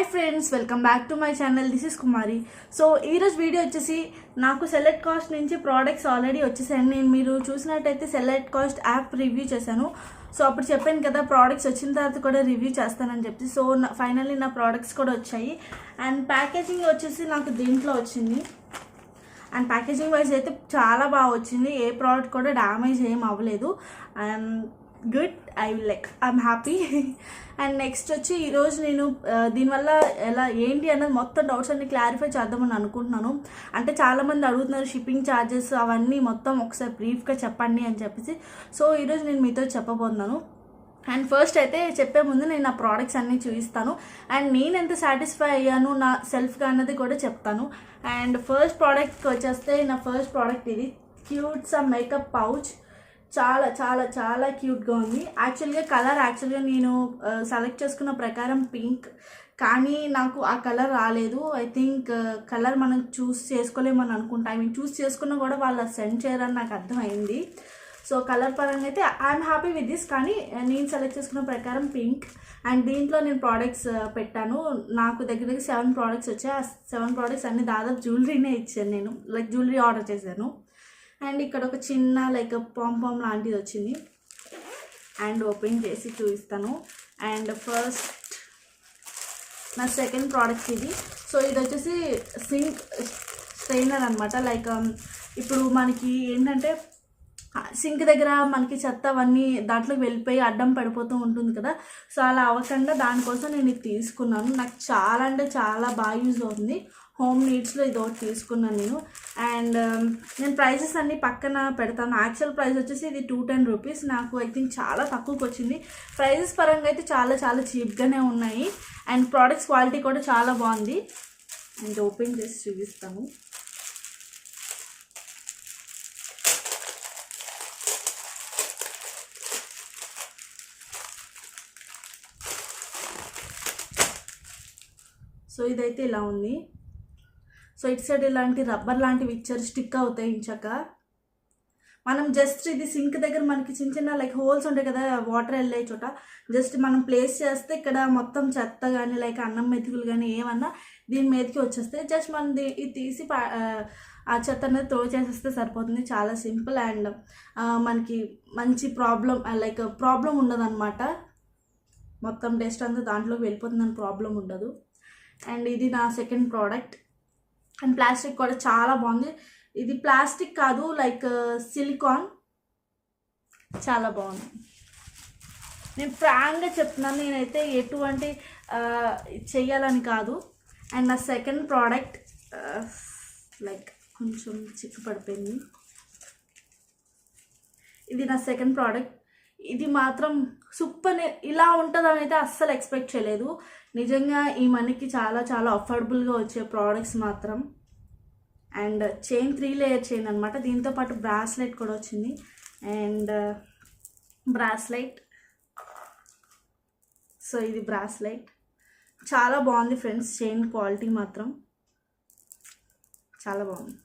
Hi friends welcome back to my channel this is Kumari so ఈరోజు video వచ్చేసి నాకు select cost నుంచి products already వచ్చేసాయి. నేను మీరు చూసినట్టయితే సెలెక్ట్ కాస్ట్ యాప్ రివ్యూ చేశాను. సో అప్పుడు చెప్పాను కదా ప్రోడక్ట్స్ వచ్చిన తర్వాత కూడా రివ్యూ చేస్తానని చెప్పి. సో ఫైనల్లీ నా ప్రోడక్ట్స్ కూడా వచ్చాయి. అండ్ ప్యాకేజింగ్ వచ్చేసి నాకు దీంట్లో వచ్చింది. అండ్ ప్యాకేజింగ్ వైజ్ అయితే చాలా బాగా వచ్చింది. ఏ ప్రోడక్ట్ కూడా డ్యామేజ్ ఏం అవ్వలేదు. And good I like I'm happy and next వచ్చి ఈరోజు నేను దీనివల్ల ఎలా ఏంటి అన్నది మొత్తం డౌట్స్ అన్ని క్లారిఫై చేద్దామని అనుకుంటున్నాను. అంటే చాలామంది అడుగుతున్నారు షిప్పింగ్ ఛార్జెస్ అవన్నీ మొత్తం ఒకసారి బ్రీఫ్గా చెప్పండి అని చెప్పేసి. సో ఈరోజు నేను మీతో చెప్పబోతున్నాను. అండ్ ఫస్ట్ అయితే చెప్పే ముందు నేను నా ప్రోడక్ట్స్ అన్నీ చూపిస్తాను. అండ్ నేను ఎంత సాటిస్ఫై అయ్యాను నా సెల్ఫ్గా అన్నది కూడా చెప్తాను. అండ్ ఫస్ట్ ప్రోడక్ట్కి వచ్చేస్తే నా ఫస్ట్ ప్రోడక్ట్ ఇది. క్యూట్స్ ఆ మేకప్ పౌచ్ చాలా చాలా చాలా క్యూట్గా ఉంది. యాక్చువల్గా కలర్ యాక్చువల్గా నేను సెలెక్ట్ చేసుకున్న ప్రకారం పింక్ కానీ నాకు ఆ కలర్ రాలేదు. ఐ థింక్ కలర్ మనం చూస్ చేసుకోలేమని అనుకుంటా. ఐ మీన్ చూస్ చేసుకున్నా కూడా వాళ్ళు సెండ్ చేయరని నాకు అర్థమైంది. సో కలర్ పరంగా అయితే ఐఎమ్ హ్యాపీ విత్ దిస్ కానీ నేను సెలెక్ట్ చేసుకున్న ప్రకారం పింక్ అండ్ దీంట్లో నేను ప్రోడక్ట్స్ పెట్టాను. నాకు దగ్గర దగ్గర సెవెన్ ప్రోడక్ట్స్ వచ్చాయి. ఆ సెవెన్ ప్రోడక్ట్స్ అన్ని దాదాపు జ్యువెలరీనే ఇచ్చాను నేను. లైక్ జ్యువెలరీ ఆర్డర్ చేశాను. అండ్ ఇక్కడ ఒక చిన్న లైక్ పాంపాం లాంటిది వచ్చింది. అండ్ ఓపెన్ చేసి చూపిస్తాను. అండ్ ఫస్ట్ నా సెకండ్ ప్రోడక్ట్ ఇది. సో ఇది వచ్చేసి సింక్ స్ట్రైనర్ అనమాట లైక్ um, ఇప్పుడు మనకి ఏంటంటే సింక్ దగ్గర మనకి చెత్త అవన్నీ దాంట్లోకి వెళ్ళిపోయి అడ్డం పడిపోతూ ఉంటుంది కదా. సో అలా అవ్వకుండా దానికోసం నేను ఇది తీసుకున్నాను. నాకు చాలా అంటే చాలా బాగా యూజ్ అవుతుంది. హోమ్ నీడ్స్లో ఇది ఒకటి తీసుకున్నాను నేను. అండ్ um, నేను ప్రైజెస్ అన్నీ పక్కన పెడతాను. యాక్చువల్ ప్రైస్ వచ్చేసి ఇది టూ టెన్ రూపీస్. నాకు ఐ థింక్ చాలా తక్కువకి వచ్చింది. ప్రైజెస్ పరంగా అయితే చాలా చాలా చీప్గానే ఉన్నాయి. అండ్ ప్రోడక్ట్స్ క్వాలిటీ కూడా చాలా బాగుంది. అండ్ ఓపెన్ చేసి చూపిస్తాను. సో ఇదైతే ఇలా ఉంది. సో ఇటు సైడ్ ఇలాంటి రబ్బర్ లాంటివి ఇచ్చారు స్టిక్ అవుతాయి ఇంచాక మనం జస్ట్ ఇది సింక్ దగ్గర మనకి చిన్న చిన్న లైక్ హోల్స్ ఉంటాయి కదా వాటర్ వెళ్ళే చోట జస్ట్ మనం ప్లేస్ చేస్తే ఇక్కడ మొత్తం చెత్త కానీ లైక్ అన్నం మెతుకులు కానీ ఏమన్నా దీని మీదకి వచ్చేస్తాయి జస్ట్ మనం ఇది తీసి ఆ, చెత్త అనేది త్రో చేసేస్తే సరిపోతుంది. చాలా సింపుల్ అండ్ మనకి మంచి ప్రాబ్లం లైక్ ప్రాబ్లం ఉండదు మొత్తం డస్ట్ అంతా దాంట్లోకి వెళ్ళిపోతుందని ప్రాబ్లం ఉండదు. అండ్ ఇది నా సెకండ్ ప్రోడక్ట్ అండ్ ప్లాస్టిక్ కూడా చాలా బాగుంది. ఇది ప్లాస్టిక్ కాదు లైక్ సిలికాన్. చాలా బాగుంది. నేను ఫ్రాంక్గా చెప్తున్నాను నేనైతే ఎటువంటి చేయాలని చెయ్యాలని కాదు. అండ్ నా సెకండ్ ప్రోడక్ట్ లైక్ కొంచెం చిక్కు పడిపోయింది ఇది నా సెకండ్ ప్రోడక్ట్. ఇది మాత్రం సూపర్ ఇలా ఉంటుందని అయితే అస్సలు ఎక్స్పెక్ట్ చేయలేదు. నిజంగా ఈ మనీకి చాలా చాలా అఫోర్డబుల్గా వచ్చే ప్రోడక్ట్స్ మాత్రం. And chain three layer chain అనమాట దీంతో పాటు బ్రాస్లెట్ కూడా వచ్చింది. అండ్ uh, బ్రాస్లెట్ సో ఇది బ్రాస్లెట్ చాలా బాగుంది ఫ్రెండ్స్ చైన్ క్వాలిటీ మాత్రం. చాలా బాగుంది.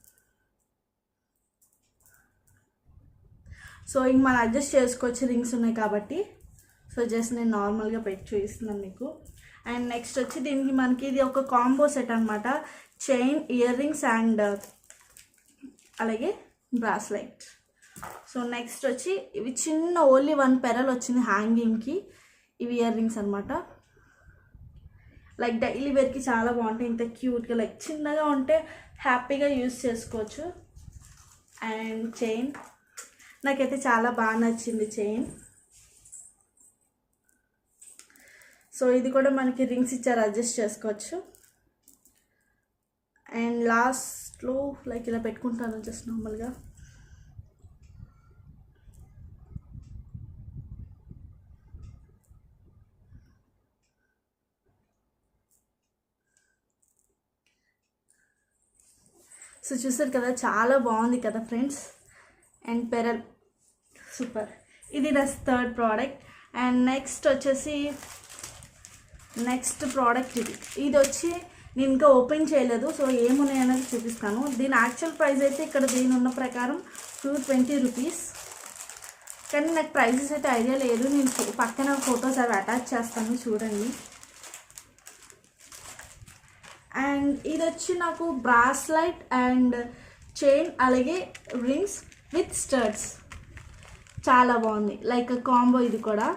సో ఇంక మనం అడ్జస్ట్ చేసుకోవచ్చు రింగ్స్ ఉన్నాయి కాబట్టి. సో జస్ట్ నేను నార్మల్గా పెట్టి చూపిస్తున్నాను మీకు. అండ్ నెక్స్ట్ వచ్చి దీనికి మనకి ఇది ఒక కాంబో సెట్ అనమాట చైన్ ఇయర్ రింగ్స్ అండ్ అలాగే బ్రాస్లైట్ సో నెక్స్ట్ వచ్చి ఇవి చిన్న ఓన్లీ వన్ పెరల్ వచ్చింది హ్యాంగింగ్కి ఇవి ఇయర్ రింగ్స్ అనమాట లైక్ డైలీ వేర్కి చాలా బాగుంటాయి. ఇంత క్యూట్గా లైక్ చిన్నగా ఉంటే హ్యాపీగా యూస్ చేసుకోవచ్చు. అండ్ చైన్ నాకైతే చాలా బాగా నచ్చింది చైన్. సో ఇది కూడా మనకి రింగ్స్ ఇచ్చారు అడ్జస్ట్ చేసుకోవచ్చు. అండ్ లాస్ట్లో లైక్ ఇలా పెట్టుకుంటాను జస్ట్ నార్మల్గా. సో చూసారు కదా చాలా బాగుంది కదా ఫ్రెండ్స్. And pearl. సూపర్ ఇది నా థర్డ్ ప్రోడక్ట్ అండ్ నెక్స్ట్ వచ్చేసి నెక్స్ట్ ప్రోడక్ట్ ఇది. ఇది వచ్చి నేను ఇంకా ఓపెన్ చేయలేదు సో ఏమున్నాయి అనేది చూపిస్తాను. దీని యాక్చువల్ ప్రైస్ అయితే ఇక్కడ దీని ఉన్న ప్రకారం టూ ట్వంటీ రూపీస్ కానీ నాకు ప్రైజెస్ అయితే ఐడియా లేదు. నేను పక్కన ఫొటోస్ అవి అటాచ్ చేస్తాను చూడండి. అండ్ ఇది వచ్చి నాకు బ్రాస్లైట్ అండ్ చైన్ అలాగే రింగ్స్ విత్ స్టర్ట్స్ చాలా బాగుంది. లైక్ కాంబో ఇది కూడా.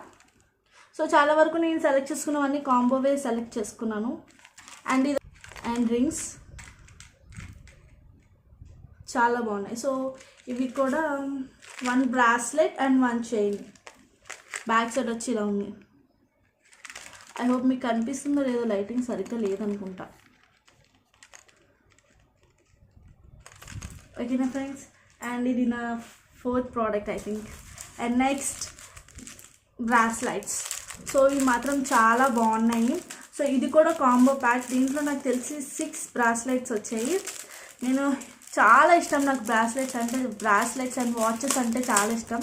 సో చాలా వరకు నేను సెలెక్ట్ చేసుకున్నవన్నీ కాంబోవే సెలెక్ట్ చేసుకున్నాను. అండ్ ఇది అండ్ రింగ్స్ చాలా బాగున్నాయి. సో ఇవి కూడా one bracelet and one chain back side వచ్చి ఇలా ఉంది. ఐ హోప్ మీకు కనిపిస్తుందో లేదో లైటింగ్ సరిగ్గా లేదనుకుంటా. ఓకేనా ఫ్రెండ్స్ అండ్ ఇది నా fourth product I think and next bracelets so ఇవి మాత్రం చాలా బాగున్నాయి. సో ఇది కూడా కాంబో ప్యాక్ దీంట్లో నాకు తెలిసి సిక్స్ బ్రాస్లైట్స్ వచ్చాయి. నేను చాలా ఇష్టం నాకు బ్రాస్లెట్స్ అంటే బ్రాస్లెట్స్ అండ్ వాచెస్ అంటే చాలా ఇష్టం.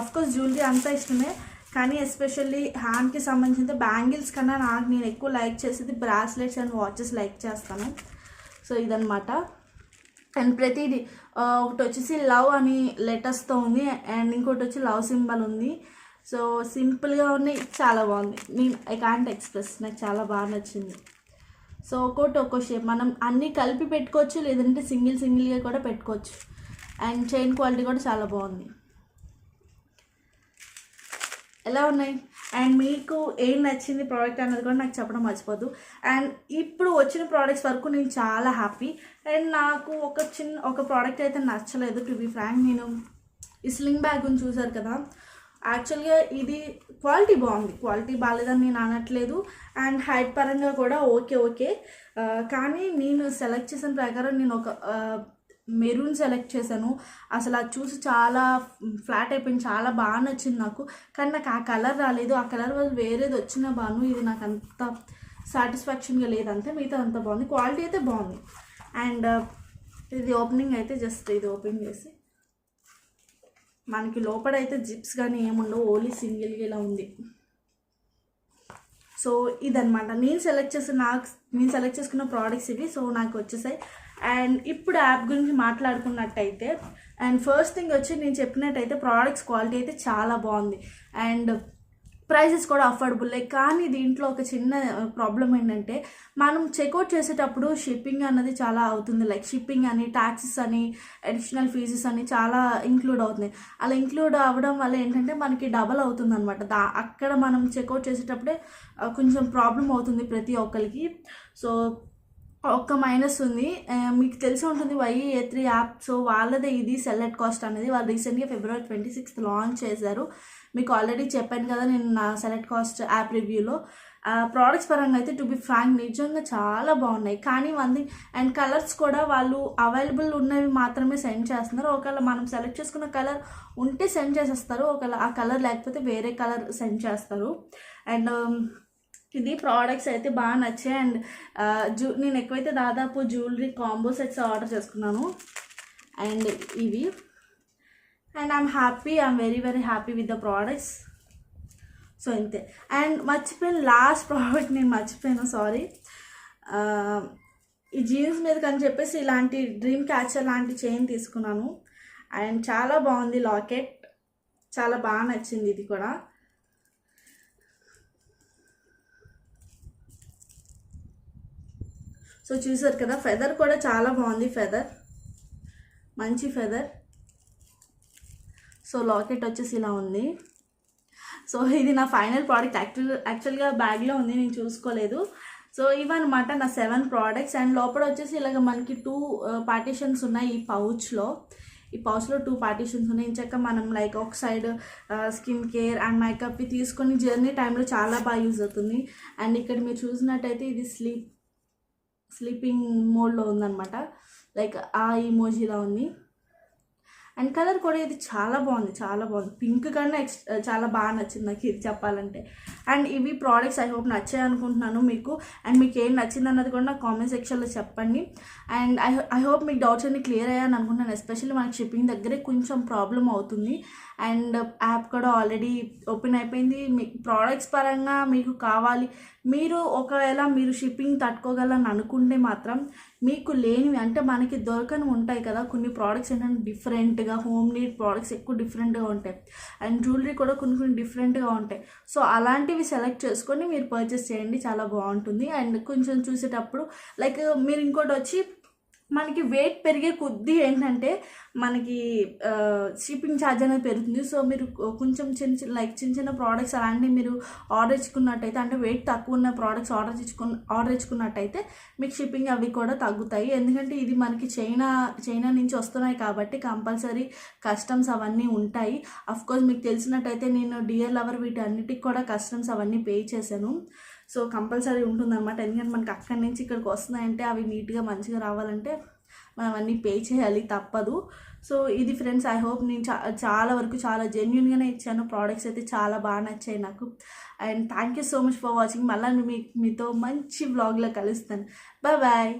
అఫ్కోర్స్ జ్యువెలరీ అంతా ఇష్టమే. కానీ ఎస్పెషల్లీ హ్యాండ్కి సంబంధించిన బ్యాంగిల్స్ కన్నా నాకు నేను ఎక్కువ లైక్ చేసేది బ్రాస్లెట్స్ అండ్ వాచెస్ లైక్ చేస్తాను. సో ఇదనమాట అండ్ ప్రతిదీ ఒకటి వచ్చేసి లవ్ అని లెటర్స్తో ఉంది అండ్ ఇంకోటి వచ్చి లవ్ సింబల్ ఉంది. సో సింపుల్గా ఉన్నాయి చాలా బాగుంది. నేను ఐ కాంట్ ఎక్స్ప్రెస్ నాకు చాలా బాగా నచ్చింది. సో ఒక్కోటి ఒక్కో షేప్ మనం అన్నీ కలిపి పెట్టుకోవచ్చు లేదంటే సింగిల్ సింగిల్గా కూడా పెట్టుకోవచ్చు. అండ్ చైన్ క్వాలిటీ కూడా చాలా బాగుంది. ఎలా ఉన్నాయి? అండ్ మీకు ఏం నచ్చింది ప్రోడక్ట్ అనేది కూడా నాకు చెప్పడం మర్చిపోద్దు అండ్ ఇప్పుడు వచ్చిన ప్రోడక్ట్స్ వరకు నేను చాలా హ్యాపీ అండ్ నాకు ఒక చిన్న ఒక ప్రోడక్ట్ అయితే నచ్చలేదు టు బి ఫ్రాంక్ నేను ఈ స్లింగ్ బ్యాగ్ గురించి చూసారు కదా. యాక్చువల్గా ఇది క్వాలిటీ బాగుంది. క్వాలిటీ బాగాలేదని నేను అనట్లేదు. అండ్ హైట్ పరంగా కూడా ఓకే ఓకే uh, కానీ నేను సెలెక్ట్ చేసిన ప్రకారం నేను ఒక uh, మెరూన్ సెలెక్ట్ చేశాను. అసలు అది చూసి చాలా ఫ్లాట్ అయిపోయింది. చాలా బాగా నచ్చింది నాకు. కానీ నాకు ఆ కలర్ రాలేదు. ఆ కలర్ వల్ల వేరేది వచ్చిన బాను. ఇది నాకు అంత సాటిస్ఫాక్షన్గా లేదంతే మిగతా అంత బాగుంది. క్వాలిటీ అయితే బాగుంది. అండ్ uh, ఇది ఓపెనింగ్ అయితే జస్ట్ ఇది ఓపెన్ చేసి మనకి లోపల అయితే జిప్స్ కానీ ఏముండవు ఓన్లీ సింగిల్గా ఇలా ఉంది. సో ఇదనమాట నేను సెలెక్ట్ చేసిన నాకు నేను సెలెక్ట్ చేసుకున్న ప్రోడక్ట్స్ ఇవి. సో నాకు వచ్చేసాయి. అండ్ ఇప్పుడు యాప్ గురించి మాట్లాడుకున్నట్టయితే అండ్ ఫస్ట్ థింగ్ వచ్చి నేను చెప్పినట్టయితే ప్రోడక్ట్స్ క్వాలిటీ అయితే చాలా బాగుంది. అండ్ ప్రైజెస్ కూడా అఫోర్డబుల్లే కానీ దీంట్లో ఒక చిన్న ప్రాబ్లం ఏంటంటే మనం చెక్అవుట్ చేసేటప్పుడు షిప్పింగ్ అన్నది చాలా అవుతుంది. లైక్ షిప్పింగ్ అని ట్యాక్సెస్ అని అడిషనల్ ఫీజెస్ అని చాలా ఇంక్లూడ్ అవుతున్నాయి అలా ఇంక్లూడ్ అవ్వడం వల్ల ఏంటంటే మనకి డబల్ అవుతుంది అనమాట దా అక్కడ మనం చెక్అవుట్ చేసేటప్పుడే కొంచెం ప్రాబ్లం అవుతుంది ప్రతి ఒక్కరికి. సో ఒక్క మైనస్ ఉంది. మీకు తెలిసి ఉంటుంది Y A three app so వాళ్ళదే ఇది సెల్లెట్ కాస్ట్ అనేది. వాళ్ళు రీసెంట్గా ఫిబ్రవరి ట్వంటీ సిక్స్త్ లాంచ్ చేశారు. మీకు ఆల్రెడీ చెప్పాను కదా నేను నా సెలెక్ట్ కాస్ట్ యాప్ రివ్యూలో ప్రోడక్ట్స్ పరంగా అయితే టు బి ఫ్రాంక్ నిజంగా చాలా బాగున్నాయి. కానీ వన్ అండ్ కలర్స్ కూడా వాళ్ళు అవైలబుల్ ఉన్నవి మాత్రమే సెండ్ చేస్తున్నారు. ఒకవేళ మనం సెలెక్ట్ చేసుకున్న కలర్ ఉంటే సెండ్ చేసేస్తారు. ఒకవేళ ఆ కలర్ లేకపోతే వేరే కలర్ సెండ్ చేస్తారు. అండ్ ఇది ప్రోడక్ట్స్ అయితే బాగా నచ్చాయి. అండ్ జూ నేను ఎక్కువైతే దాదాపు జ్యువెలరీ కాంబో సెట్స్ ఆర్డర్ చేసుకున్నాను. అండ్ ఇవి. And I'm happy I'm very very happy with the products so ఇంతే. అండ్ మర్చిపోయిన లాస్ట్ ప్రోడక్ట్ నేను మర్చిపోయాను సారీ ఈ జీన్స్ మీద అని చెప్పేసి ఇలాంటి డ్రీమ్ క్యాచర్ లాంటి చైన్ తీసుకున్నాను. అండ్ చాలా బాగుంది లాకెట్ చాలా బాగా నచ్చింది ఇది కూడా. సో చూసారు కదా ఫెదర్ కూడా చాలా బాగుంది ఫెదర్ మంచి ఫెదర్ సో లాకెట్ వచ్చేసి ఇలా ఉంది. సో ఇది నా ఫైనల్ ప్రోడక్ట్ యాక్చువల్ యాక్చువల్గా బ్యాగ్లో ఉంది నేను చూసుకోలేదు. సో ఇవన్నమాట నా సెవెన్ ప్రోడక్ట్స్ అండ్ లోపల వచ్చేసి ఇలాగ మనకి టూ పార్టీషన్స్ uh, ఉన్నాయి ఈ పౌచ్లో ఈ పౌచ్లో టూ పార్టీషన్స్ ఉన్నాయి. ఇంచక్క మనం లైక్ ఒక side skin care and makeup తీసుకొని జర్నీ టైంలో చాలా బాగా యూజ్ అవుతుంది. అండ్ ఇక్కడ మీరు చూసినట్టయితే ఇది స్లీప్ స్లీపింగ్ మోడ్లో ఉందన్నమాట. లైక్ ఆ ఇమోజీలా ఉంది. అండ్ కలర్ కూడా ఇది చాలా బాగుంది చాలా బాగుంది. పింక్ కన్నా ఎక్స్ చాలా బాగా నచ్చింది నాకు ఇది చెప్పాలంటే. అండ్ ఇవి ప్రోడక్ట్స్ ఐ హోప్ నచ్చాయి అనుకుంటున్నాను మీకు. అండ్ మీకు ఏం నచ్చింది అన్నది కూడా నాకు కామెంట్ సెక్షన్లో చెప్పండి. అండ్ ఐ ఐ హోప్ మీకు డౌట్స్ అన్ని క్లియర్ అయ్యాను అనుకుంటున్నాను. ఎస్పెషల్లీ మనకి షిప్పింగ్ దగ్గరే కొంచెం ప్రాబ్లం అవుతుంది. అండ్ యాప్ కూడా ఆల్రెడీ ఓపెన్ అయిపోయింది. మీ ప్రోడక్ట్స్ పరంగా మీకు కావాలి. మీరు ఒకవేళ మీరు షిప్పింగ్ తట్టుకోగలని అనుకుంటే మాత్రం మీకు లేనివి అంటే మనకి దొరకని ఉంటాయి కదా. కొన్ని ప్రోడక్ట్స్ ఏంటంటే డిఫరెంట్గా హోమ్ నీడ్ ప్రోడక్ట్స్ ఎక్కువ డిఫరెంట్గా ఉంటాయి. అండ్ జ్యువెలరీ కూడా కొన్ని కొన్ని డిఫరెంట్గా ఉంటాయి. సో అలాంటివి సెలెక్ట్ చేసుకొని మీరు పర్చేస్ చేయండి. చాలా బాగుంటుంది. అండ్ కొంచెం చూసేటప్పుడు లైక్ మీరు ఇంకోటి వచ్చి మనకి వెయిట్ పెరిగే కొద్దీ ఏంటంటే మనకి షిప్పింగ్ ఛార్జ్ అనేది పెరుగుతుంది. సో మీరు కొంచెం చిన్న చిన్న లైక్ చిన్న చిన్న ప్రోడక్ట్స్ అలాంటివి మీరు ఆర్డర్ ఇచ్చుకున్నట్టయితే అంటే వెయిట్ తక్కువ ఉన్న ప్రోడక్ట్స్ ఆర్డర్ ఇచ్చుకున్న ఆర్డర్ ఇచ్చుకున్నట్టయితే మీకు షిప్పింగ్ అవి కూడా తగ్గుతాయి. ఎందుకంటే ఇది మనకి చైనా చైనా నుంచి వస్తున్నాయి కాబట్టి కంపల్సరీ కస్టమ్స్ అవన్నీ ఉంటాయి. అఫ్కోర్స్ మీకు తెలిసినట్టయితే నేను డియర్ లవర్ వీటన్నిటికి కూడా కస్టమ్స్ అవన్నీ పే చేశాను. సో కంపల్సరీ ఉంటుందన్నమాట. ఎందుకంటే మనకి అక్కడి నుంచి ఇక్కడికి వస్తున్నాయంటే అవి నీట్గా మంచిగా రావాలంటే మనం అన్నీ పే చేయాలి తప్పదు. సో ఇది ఫ్రెండ్స్ ఐ హోప్ నేను చా చాలా వరకు చాలా జెన్యున్గానే ఇచ్చాను. ప్రోడక్ట్స్ అయితే చాలా బాగా నచ్చాయి నాకు. And thank you so much for watching మళ్ళీ మీ మీతో మంచి వ్లాగ్లో కలుస్తాను. Bye bye